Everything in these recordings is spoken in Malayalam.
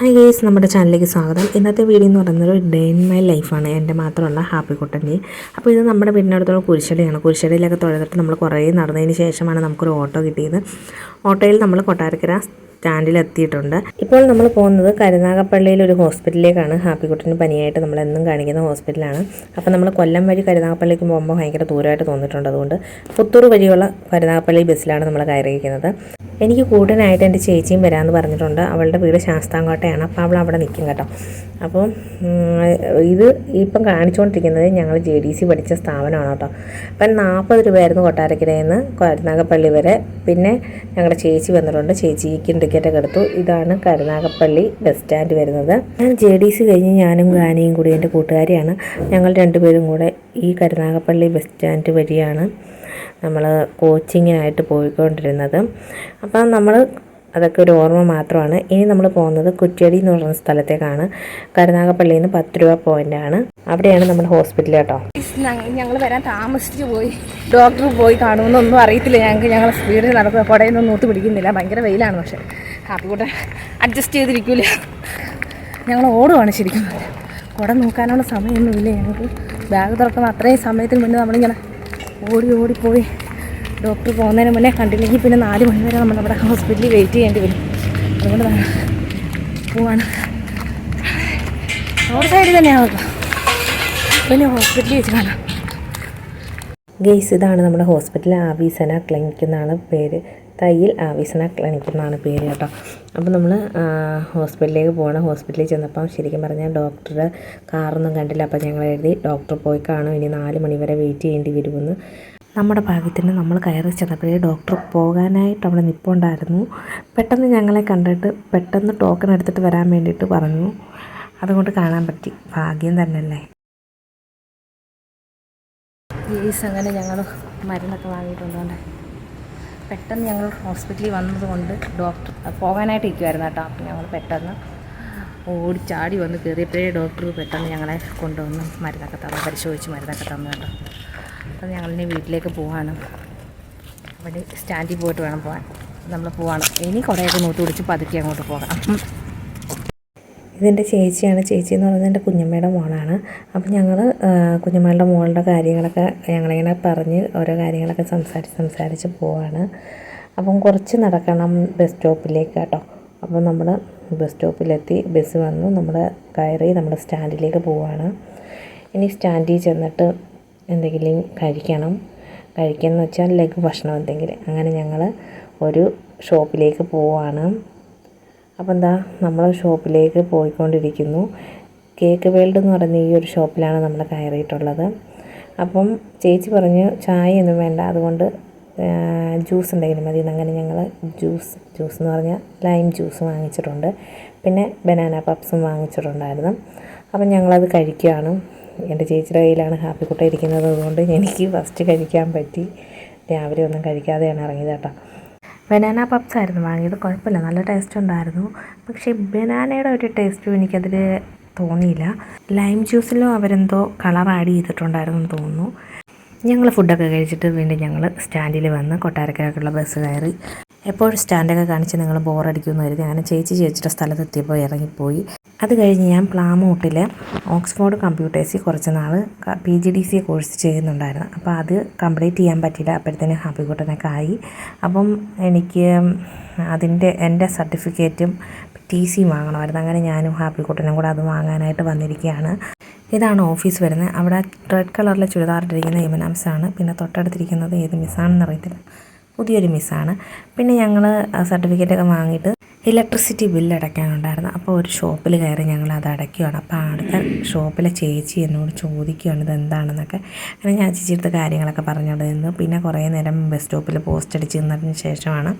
ഹായ് ഗേസ് നമ്മുടെ ചാനലിലേക്ക് സ്വാഗതം. ഇന്നത്തെ വീഡിയോ എന്ന് പറയുന്നത് ഒരു ഡേ ഇൻ മൈ ലൈഫാണ് എന്റെ മാത്രമല്ല ഹാപ്പി കുട്ടന്റെ. അപ്പോൾ ഇത് നമ്മുടെ വീടിനടുത്തുള്ള കുരിശടിയാണ്. കുരിശടിയിലൊക്കെ തൊഴുതിട്ട് നമ്മൾ കുറേ നടന്നതിന് ശേഷമാണ് നമുക്കൊരു ഓട്ടോ കിട്ടിയത്. ഓട്ടോയിൽ നമ്മൾ കൊട്ടാരക്കര സ്റ്റാൻഡിൽ എത്തിയിട്ടുണ്ട് ഇപ്പോൾ നമ്മൾ പോകുന്നത് കരുനാഗപ്പള്ളിയിൽ ഒരു ഹോസ്പിറ്റലിലേക്കാണ്. ഹാപ്പിക്കുട്ടന് പനിയായിട്ട് നമ്മൾ എന്നും കാണിക്കുന്ന ഹോസ്പിറ്റലാണ്. അപ്പോൾ നമ്മൾ കൊല്ലം വഴി കരുനാഗപ്പള്ളിക്ക് പോകുമ്പോൾ ഭയങ്കര ദൂരമായിട്ട് തോന്നിയിട്ടുണ്ട് അതുകൊണ്ട് പുത്തൂർ വഴിയുള്ള കരുനാഗപ്പള്ളി ബസ്സിലാണ് നമ്മൾ കയറിയിരിക്കുന്നത്. എനിക്ക് കൂട്ടനായിട്ട് എന്റെ ചേച്ചിയും വരാമെന്ന് പറഞ്ഞിട്ടുണ്ട്. അവളുടെ വീട് ശാസ്താംകോട്ടയാണ്. അപ്പോൾ അവൾ അവിടെ നിൽക്കും കേട്ടോ. അപ്പോൾ ഇത് ഇപ്പം കാണിച്ചുകൊണ്ടിരിക്കുന്നത് ഞങ്ങൾ ജെ ഡി സി പഠിച്ച സ്ഥാപനമാണ് കേട്ടോ. അപ്പം നാൽപ്പത് രൂപയായിരുന്നു കൊട്ടാരക്കരയിൽ നിന്ന് കരുനാഗപ്പള്ളി വരെ. പിന്നെ ഞങ്ങളുടെ ചേച്ചി വന്നിട്ടുണ്ട്. ചേച്ചിക്ക് ടിക്കറ്റൊക്കെ എടുത്തു. ഇതാണ് കരുനാഗപ്പള്ളി ബസ് സ്റ്റാൻഡ് വരുന്നത്. ഞാൻ ജെ ഡി സി കഴിഞ്ഞ് ഞാനും ഗാനിയും കൂടി എന്റെ കൂട്ടുകാരിയാണ്. ഞങ്ങൾ രണ്ടുപേരും കൂടെ ഈ കരുനാഗപ്പള്ളി ബസ് സ്റ്റാൻഡ് വഴിയാണ് നമ്മൾ കോച്ചിങ്ങിനായിട്ട് പോയിക്കൊണ്ടിരുന്നത്. അപ്പം നമ്മൾ അതൊക്കെ ഒരു ഓർമ്മ മാത്രമാണ്. ഇനി നമ്മൾ പോകുന്നത് കുറ്റ്യടി എന്ന് പറയുന്ന സ്ഥലത്തേക്കാണ്. കരുനാഗപ്പള്ളിയിൽ നിന്ന് പത്ത് രൂപ പോയിന്റ് ആണ്. അവിടെയാണ് നമ്മുടെ ഹോസ്പിറ്റൽ കേട്ടോ. ഞങ്ങൾ വരാൻ താമസിച്ചു പോയി. ഡോക്ടർ പോയി കാണുമെന്നൊന്നും അറിയത്തില്ല. ഞങ്ങൾക്ക് ഞങ്ങൾ സ്പീഡിൽ നടക്കുക കുടയൊന്നും നൂത്ത് പിടിക്കുന്നില്ല. ഭയങ്കര വെയിലാണ് പക്ഷേ. കാപ്പി കൂടെ അഡ്ജസ്റ്റ് ചെയ്തിരിക്കൂല. ഞങ്ങൾ ഓടുവാണ് ശരിക്കും. കുട നോക്കാനുള്ള സമയമൊന്നുമില്ല. ഞങ്ങൾക്ക് ബാഗ് തുറക്കുന്ന അത്രയും സമയത്തിന് മുന്നേ നമ്മളിങ്ങനെ ഓടി ഓടിപ്പോയി ഡോക്ടർ പോകുന്നതിന് മുന്നേ കണ്ടില്ലെങ്കിൽ പിന്നെ നാല് മണി വരെ നമ്മൾ അവിടെ ഹോസ്പിറ്റലിൽ വെയിറ്റ് ചെയ്യേണ്ടി വരും. അതുകൊണ്ട് പോവാണ്. റോഡ് സൈഡിൽ തന്നെയാണ് പിന്നെ ഹോസ്പിറ്റലിൽ വെച്ച് കാണാം. ഗെയ്സ് ഇതാണ് നമ്മുടെ ഹോസ്പിറ്റൽ ആവീസന ക്ലിനിക് എന്നാണ് പേര്. തയ്യിൽ ആവീസന ക്ലിനിക് എന്നാണ് പേര് കേട്ടോ. അപ്പോൾ നമ്മൾ ഹോസ്പിറ്റലിലേക്ക് പോകണം ഹോസ്പിറ്റലിൽ ചെന്നപ്പം ശരിക്കും പറഞ്ഞാൽ ഡോക്ടറുടെ കാറൊന്നും കണ്ടില്ല. അപ്പോൾ ഞങ്ങൾ എഴുതി ഡോക്ടർ പോയി കാണും. ഇനി നാല് മണി വരെ വെയിറ്റ് ചെയ്യേണ്ടി വരുമെന്ന്. നമ്മുടെ ഭാഗ്യത്തിന് നമ്മൾ കയറി ചെന്നപ്പോഴേ ഡോക്ടർ പോകാനായിട്ട് അവിടെ നിൽപ്പുണ്ടായിരുന്നു പെട്ടെന്ന് ഞങ്ങളെ കണ്ടിട്ട് പെട്ടെന്ന് ടോക്കൺ എടുത്തിട്ട് വരാൻ വേണ്ടിയിട്ട് പറഞ്ഞു. അതുകൊണ്ട് കാണാൻ പറ്റി. ഭാഗ്യം തന്നെയല്ലേ? കേസ് അങ്ങനെ ഞങ്ങൾ മരുന്നൊക്കെ വാങ്ങിയിട്ടുണ്ടോണ്ട് പെട്ടെന്ന് ഞങ്ങൾ ഹോസ്പിറ്റലിൽ വന്നതുകൊണ്ട് ഡോക്ടർ പോകാനായിട്ട് ഇരിക്കുമായിരുന്നു കേട്ടോ അപ്പം ഞങ്ങൾ പെട്ടെന്ന് ഓടി ചാടി വന്ന് കയറിയപ്പോഴേ ഡോക്ടർ പെട്ടെന്ന് ഞങ്ങളെ കൊണ്ടുവന്ന് മരുന്നൊക്കെ തന്നു പരിശോധിച്ച് മരുന്നൊക്കെ തന്നു കേട്ടോ അപ്പം ഞങ്ങളിനി വീട്ടിലേക്ക് പോവാണ്. അവിടെ സ്റ്റാൻഡിൽ പോയിട്ട് വേണം പോകാൻ നമ്മൾ പോവാണ്. ഇനി കുറേയൊക്കെ നോട്ട് പിടിച്ച് പതുക്കി അങ്ങോട്ട് പോകാം ഇതെന്റെ ചേച്ചിയാണ്. ചേച്ചി എന്ന് പറയുന്നത് എന്റെ കുഞ്ഞമ്മയുടെ മോളാണ്. അപ്പം ഞങ്ങൾ കുഞ്ഞമ്മയുടെ മോളുടെ കാര്യങ്ങളൊക്കെ ഞങ്ങളിങ്ങനെ പറഞ്ഞ് ഓരോ കാര്യങ്ങളൊക്കെ സംസാരിച്ച് സംസാരിച്ച് പോവാണ്. അപ്പം കുറച്ച് നടക്കണം ബസ് സ്റ്റോപ്പിലേക്ക് കേട്ടോ. അപ്പം നമ്മൾ ബസ് സ്റ്റോപ്പിലെത്തി ബസ് വന്നു നമ്മൾ കയറി നമ്മുടെ സ്റ്റാൻഡിലേക്ക് പോവാണ്. ഇനി സ്റ്റാൻഡിൽ ചെന്നിട്ട് എന്തെങ്കിലും കഴിക്കണം. കഴിക്കാന്ന് വെച്ചാൽ ലഘു ഭക്ഷണം എന്തെങ്കിലും. അങ്ങനെ ഞങ്ങൾ ഒരു ഷോപ്പിലേക്ക് പോവാണ്. അപ്പോൾ എന്താ നമ്മൾ ഷോപ്പിലേക്ക് പോയിക്കൊണ്ടിരിക്കുന്നു. കേക്ക് വേൾഡ് എന്ന് പറയുന്ന ഈ ഒരു ഷോപ്പിലാണ് നമ്മൾ കയറിയിട്ടുള്ളത്. അപ്പം ചേച്ചി പറഞ്ഞു ചായ ഒന്നും വേണ്ട. അതുകൊണ്ട് ജ്യൂസ് ഉണ്ടെങ്കിലും മതി. അങ്ങനെ ഞങ്ങൾ ജ്യൂസ് ജ്യൂസ് എന്ന് പറഞ്ഞാൽ ലൈം ജ്യൂസ് വാങ്ങിച്ചിട്ടുണ്ട്. പിന്നെ ബനാന പപ്സും വാങ്ങിച്ചിട്ടുണ്ടായിരുന്നു. അപ്പം ഞങ്ങളത് കഴിക്കുകയാണ്. എന്റെ ചേച്ചിയുടെ കയ്യിലാണ് ഹാപ്പിക്കുട്ട ഇരിക്കുന്നത്. അതുകൊണ്ട് എനിക്ക് ഫസ്റ്റ് കഴിക്കാൻ പറ്റി. രാവിലെ ഒന്നും കഴിക്കാതെയാണ് ഇറങ്ങിയത് കേട്ടോ. ബനാന പപ്സ് ആയിരുന്നു വാങ്ങിയത്. കുഴപ്പമില്ല. നല്ല ടേസ്റ്റ് ഉണ്ടായിരുന്നു. പക്ഷേ ബനാനയുടെ ഒരു ടേസ്റ്റും എനിക്കതിൽ തോന്നിയില്ല. ലൈം ജ്യൂസിലും അവരെന്തോ കളർ ആഡ് ചെയ്തിട്ടുണ്ടായിരുന്നു എന്ന് തോന്നുന്നു. ഞങ്ങൾ ഫുഡൊക്കെ കഴിച്ചിട്ട് വീണ്ടും ഞങ്ങൾ സ്റ്റാൻഡിൽ വന്ന് കൊട്ടാരക്കരക്കുള്ള ബസ് കയറി. എപ്പോഴും സ്റ്റാൻഡൊക്കെ കാണിച്ച് നിങ്ങൾ ബോറടിക്കുമെന്ന് കരുതി. അങ്ങനെ ചേച്ചി ചേച്ചിയുടെ സ്ഥലത്തെത്തിയപ്പോൾ ഇറങ്ങിപ്പോയി. അത് കഴിഞ്ഞ് ഞാൻ പ്ലാമൂട്ടിൽ ഓക്സ്ഫോർഡ് കമ്പ്യൂട്ടേഴ്സിൽ കുറച്ച് നാൾ P G D C course ചെയ്യുന്നുണ്ടായിരുന്നു. അപ്പോൾ അത് കംപ്ലീറ്റ് ചെയ്യാൻ പറ്റിയില്ല. അപ്പോഴത്തേനും ഹാപ്പിക്കുട്ടനൊക്കെ ആയി. അപ്പം എനിക്ക് അതിന്റെ എന്റെ സർട്ടിഫിക്കറ്റും ടി സിയും വാങ്ങണമായിരുന്നു. അങ്ങനെ ഞാനും ഹാപ്പിക്കുട്ടനും കൂടെ അത് വാങ്ങാനായിട്ട് വന്നിരിക്കുകയാണ്. ഇതാണ് ഓഫീസ് വരുന്നത്. അവിടെ റെഡ് കളറിലെ ചുരിദാറിട്ടിരിക്കുന്ന യമനാംസാണ് പിന്നെ തൊട്ടടുത്തിരിക്കുന്നത് ഏത് മിസ്സാണെന്ന് അറിയത്തില്ല. പുതിയൊരു മിസ്സാണ്. പിന്നെ ഞങ്ങൾ സർട്ടിഫിക്കറ്റൊക്കെ വാങ്ങിയിട്ട് ഇലക്ട്രിസിറ്റി ബില്ല് അടയ്ക്കാനുണ്ടായിരുന്നു. അപ്പോൾ ഒരു ഷോപ്പിൽ കയറി ഞങ്ങൾ അത് അടയ്ക്കുകയാണ് അപ്പോൾ അടുത്ത ഷോപ്പിലെ ചേച്ചി എന്നോട് ചോദിക്കുകയാണ് ഇത് എന്താണെന്നൊക്കെ അങ്ങനെ ഞാൻ ചേച്ചിയുടെ കാര്യങ്ങളൊക്കെ പറഞ്ഞു നിന്നു. പിന്നെ കുറേ നേരം ബസ് സ്റ്റോപ്പിൽ പോസ്റ്റ് അടിച്ച് നിന്നതിന് ശേഷമാണ്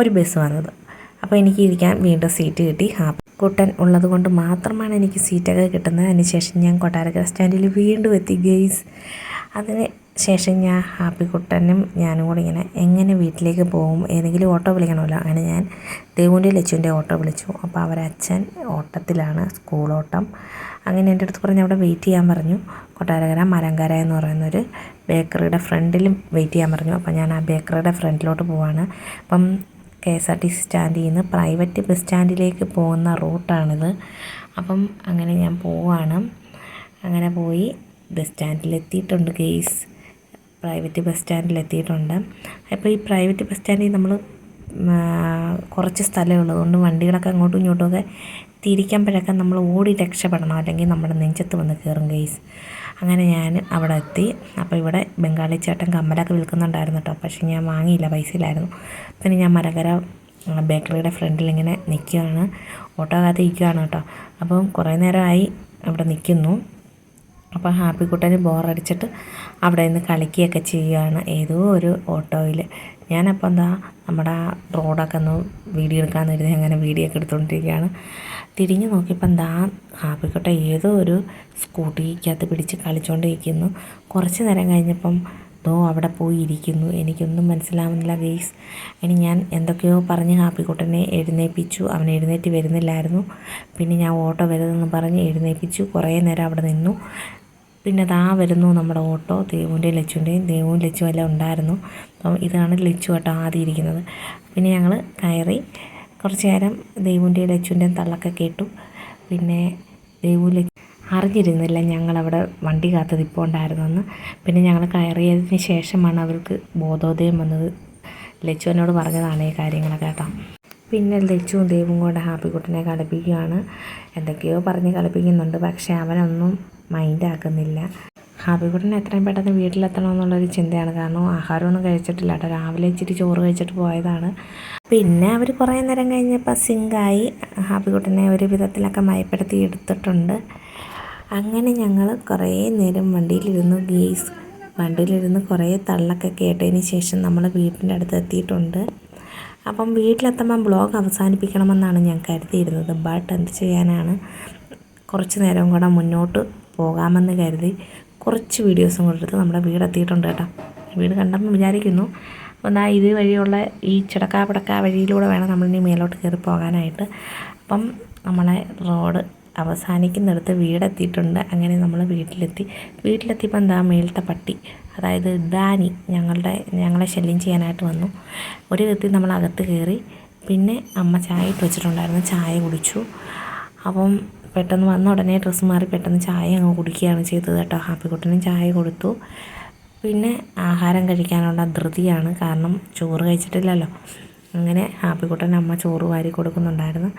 ഒരു ബസ് വന്നത്. അപ്പോൾ എനിക്ക് ഇരിക്കാൻ വീണ്ടും സീറ്റ് കിട്ടി. ഹാപ്പി കുട്ടൻ ഉള്ളത് കൊണ്ട് മാത്രമാണ് എനിക്ക് സീറ്റൊക്കെ കിട്ടുന്നത്. അതിനുശേഷം ഞാൻ കൊട്ടാരക്കര സ്റ്റാൻഡിൽ വീണ്ടും എത്തി. ഗെയ്സ് അതിന് ശേഷം ഞാൻ ഹാപ്പി കുട്ടനും ഞാനും കൂടി ഇങ്ങനെ എങ്ങനെ വീട്ടിലേക്ക് പോകും ഏതെങ്കിലും ഓട്ടോ വിളിക്കണമല്ലോ. അങ്ങനെ ഞാൻ ദേവുന്റെ ലച്ചുവിന്റെ ഓട്ടോ വിളിച്ചു. അപ്പോൾ അവരച്ഛൻ ഓട്ടത്തിലാണ് സ്കൂൾ ഓട്ടം. അങ്ങനെ എന്റെ അടുത്ത് പറഞ്ഞ് അവിടെ വെയിറ്റ് ചെയ്യാൻ പറഞ്ഞു. കൊട്ടാരകര മലങ്കര എന്ന് പറയുന്നൊരു ബേക്കറിയുടെ ഫ്രണ്ടിലും വെയിറ്റ് ചെയ്യാൻ പറഞ്ഞു. അപ്പോൾ ഞാൻ ആ ബേക്കറിയുടെ ഫ്രണ്ടിലോട്ട് പോവാണ്. അപ്പം K S R T C സ്റ്റാൻഡിൽ നിന്ന് പ്രൈവറ്റ് ബസ് സ്റ്റാൻഡിലേക്ക് പോകുന്ന റൂട്ടാണിത് അപ്പം അങ്ങനെ ഞാൻ പോവാണ്. അങ്ങനെ പോയി ബസ് സ്റ്റാൻഡിലെത്തിയിട്ടുണ്ട് കേസ് പ്രൈവറ്റ് ബസ് സ്റ്റാൻഡിൽ എത്തിയിട്ടുണ്ട് അപ്പോൾ ഈ പ്രൈവറ്റ് ബസ് സ്റ്റാൻഡിൽ നമ്മൾ കുറച്ച് സ്ഥലമേ ഉള്ളതുകൊണ്ട് വണ്ടികളൊക്കെ അങ്ങോട്ടും ഇങ്ങോട്ടും ഒക്കെ തിരിക്കുമ്പോഴൊക്കെ നമ്മൾ ഓടി രക്ഷപ്പെടണം. അല്ലെങ്കിൽ നമ്മുടെ നെഞ്ചത്ത് വന്ന് കയറും ഗെയ്സ് അങ്ങനെ ഞാൻ അവിടെ എത്തി. അപ്പോൾ ഇവിടെ ബംഗാളി ചേട്ടൻ കമ്മലൊക്കെ വിൽക്കുന്നുണ്ടായിരുന്നു കേട്ടോ. പക്ഷേ ഞാൻ വാങ്ങിയില്ല പൈസയില്ലായിരുന്നു. പിന്നെ ഞാൻ മരകര ബേക്കറിയുടെ ഫ്രണ്ടിൽ ഇങ്ങനെ നിൽക്കുകയാണ്. ഓട്ടോ കാത്ത് ഇരിക്കുകയാണ് കേട്ടോ. അപ്പം കുറേ നേരമായി അവിടെ നിൽക്കുന്നു. അപ്പോൾ ഹാപ്പിക്കുട്ടന് ബോറടിച്ചിട്ട് അവിടെ നിന്ന് കളിക്കുകയൊക്കെ ചെയ്യുകയാണ്. ഏതോ ഒരു ഓട്ടോയിൽ ഞാനപ്പോൾ എന്താ നമ്മുടെ റോഡൊക്കെ ഒന്ന് വീഡിയോ എടുക്കാമെന്ന് കരുതി അങ്ങനെ വീഡിയോ ഒക്കെ എടുത്തുകൊണ്ടിരിക്കുകയാണ് തിരിഞ്ഞ് നോക്കിയപ്പോൾ എന്താ ഹാപ്പിക്കുട്ട ഏതോ ഒരു സ്കൂട്ടിക്കകത്ത് പിടിച്ച് കളിച്ചുകൊണ്ടിരിക്കുന്നു കുറച്ച് നേരം കഴിഞ്ഞപ്പം ദോ അവിടെ പോയി ഇരിക്കുന്നു. എനിക്കൊന്നും മനസ്സിലാവുന്നില്ല ഗെയ്സ് ഇനി ഞാൻ എന്തൊക്കെയോ പറഞ്ഞ് ഹാപ്പിക്കുട്ടനെ എഴുന്നേൽപ്പിച്ചു അവൻ എഴുന്നേറ്റ് വരുന്നില്ലായിരുന്നു. പിന്നെ ഞാൻ ഓട്ടോ വരുന്നെന്ന് പറഞ്ഞ് എഴുന്നേൽപ്പിച്ചു കുറേ നേരം അവിടെ നിന്നു. പിന്നെ അതാ വരുന്നു നമ്മുടെ ഓട്ടോ. ദേവുവിന്റെയും ലച്ചുവിന്റെയും. ദേവും ലച്ചു എല്ലാം ഉണ്ടായിരുന്നു. അപ്പം ഇതാണ് ലച്ചു കേട്ടോ ആദ്യം ഇരിക്കുന്നത്. പിന്നെ ഞങ്ങൾ കയറി കുറച്ച് നേരം ദേവുവിന്റെയും ലച്ചുവിന്റെയും തള്ളൊക്കെ കേട്ടു. പിന്നെ ദേവു ലച്ചു അറിഞ്ഞിരുന്നില്ല ഞങ്ങളവിടെ വണ്ടി കാത്ത് നിൽപ്പുണ്ടായിരുന്നെന്ന് പിന്നെ ഞങ്ങൾ കയറിയതിന് ശേഷമാണ് അവർക്ക് ബോധോദയം വന്നത്. ലച്ചു എന്നോട് പറഞ്ഞതാണ് ഈ കാര്യങ്ങളൊക്കെ കേട്ടോ. പിന്നെ ലച്ചുവും ദേവും കൂടെ ഹാപ്പിക്കുട്ടനെ കളിപ്പിക്കുകയാണ്. എന്തൊക്കെയോ പറഞ്ഞ് കളിപ്പിക്കുന്നുണ്ട്. പക്ഷേ അവനൊന്നും മൈൻഡ് ആക്കുന്നില്ല ഹാപ്പിക്കുട്ടൻ എത്രയും പെട്ടെന്ന് വീട്ടിലെത്തണമെന്നുള്ളൊരു ചിന്തയാണ്. കാരണം ആഹാരമൊന്നും കഴിച്ചിട്ടില്ല. കേട്ടോ രാവിലെ ഇച്ചിരി ചോറ് കഴിച്ചിട്ട് പോയതാണ്. പിന്നെ അവർ കുറേ നേരം കഴിഞ്ഞപ്പോൾ സിങ്കായി ഹാബിക്കുട്ടനെ ഒരു വിധത്തിലൊക്കെ മയപ്പെടുത്തി എടുത്തിട്ടുണ്ട്. അങ്ങനെ ഞങ്ങൾ കുറേ നേരം വണ്ടിയിലിരുന്നു ഗേസ് വണ്ടിയിലിരുന്ന് കുറേ തള്ളൊക്കെ കേട്ടതിന് ശേഷം നമ്മൾ വീട്ടിന്റെ അടുത്ത് എത്തിയിട്ടുണ്ട്. അപ്പം വീട്ടിലെത്തുമ്പം ബ്ലോഗ് അവസാനിപ്പിക്കണമെന്നാണ് ഞാൻ കരുതിയിരുന്നത്. ബട്ട് എന്ത് ചെയ്യാനാണ്? കുറച്ച് നേരം കൂടെ മുന്നോട്ട് പോകാമെന്ന് കരുതി കുറച്ച് വീഡിയോസും കൂടെ നമ്മുടെ വീട് എത്തിയിട്ടുണ്ട് കേട്ടോ. വീട് കണ്ടെന്ന് വിചാരിക്കുന്നു അപ്പോൾ ഞാൻ ഇത് വഴിയുള്ള ഈ ചിടക്കാ പിടക്കാ വഴിയിലൂടെ വേണം നമ്മളിനി മേലോട്ട് കയറി പോകാനായിട്ട്. അപ്പം നമ്മളെ റോഡ് അവസാനിക്കുന്നിടത്ത് വീടെത്തിയിട്ടുണ്ട്. അങ്ങനെ നമ്മൾ വീട്ടിലെത്തി. വീട്ടിലെത്തിയപ്പോൾ എന്താ മേലത്തെ പട്ടി അതായത് ദാനി ഞങ്ങളുടെ ഞങ്ങളെ ശല്യം ചെയ്യാനായിട്ട് വന്നു. ഒരു വിധത്തിൽ നമ്മൾ അകത്ത് കയറി പിന്നെ അമ്മ ചായ ഇട്ട് വെച്ചിട്ടുണ്ടായിരുന്നു. ചായ കുടിച്ചു. അപ്പം പെട്ടെന്ന് വന്ന ഉടനെ ഡ്രസ്സ് മാറി പെട്ടെന്ന് ചായ അങ്ങ് കുടിക്കുകയാണ് ചെയ്തത് കേട്ടോ. ഹാപ്പിക്കുട്ടനും ചായ കൊടുത്തു. പിന്നെ ആഹാരം കഴിക്കാനുള്ള ധൃതിയാണ് കാരണം ചോറ് കഴിച്ചിട്ടില്ലല്ലോ. അങ്ങനെ ഹാപ്പി കുട്ടൻ അമ്മ ചോറ് വാരി കൊടുക്കുന്നുണ്ടായിരുന്നു.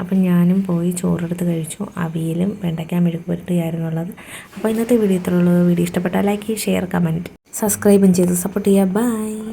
അപ്പം ഞാനും പോയി ചോറെടുത്ത് കഴിച്ചു. അവിയലും വെണ്ടയ്ക്ക മെഴുക്ക് പുരട്ടിയായിരുന്നു ഉള്ളത് അപ്പോൾ ഇന്നത്തെ വീഡിയോ ഇത്രയുള്ളൂ വീഡിയോ ഇഷ്ടപ്പെട്ടാൽ ലൈക്ക് ഷെയർ കമന്റ്. സബ്സ്ക്രൈബും ചെയ്ത് സപ്പോർട്ട് ചെയ്യുക. ബൈ.